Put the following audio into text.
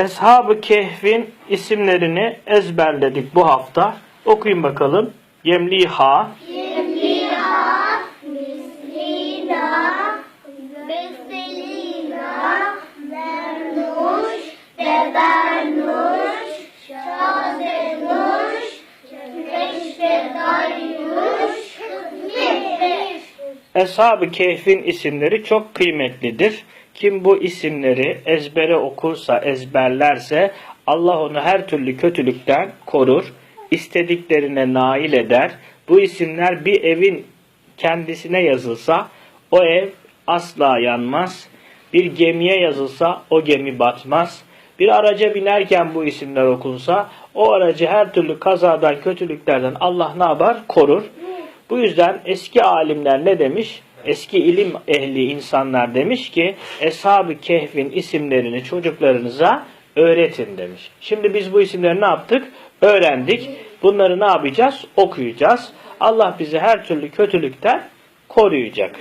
Eshab-ı Kehf'in isimlerini ezberledik bu hafta. Okuyun bakalım. Yemliha, Lina, Mislina, Veselina, Vernuş, Eshab-ı Kehf'in isimleri çok kıymetlidir. Kim bu isimleri ezbere okursa, ezberlerse Allah onu her türlü kötülükten korur, istediklerine nail eder. Bu isimler bir evin kendisine yazılsa o ev asla yanmaz. Bir gemiye yazılsa o gemi batmaz. Bir araca binerken bu isimler okunsa o aracı her türlü kazadan, kötülüklerden Allah ne yapar? Korur. Bu yüzden eski alimler ne demiş? Eski ilim ehli insanlar demiş ki Eshab-ı Kehf'in isimlerini çocuklarınıza öğretin demiş. Şimdi biz bu isimleri ne yaptık? Öğrendik. Bunları ne yapacağız? Okuyacağız. Allah bizi her türlü kötülükten koruyacak.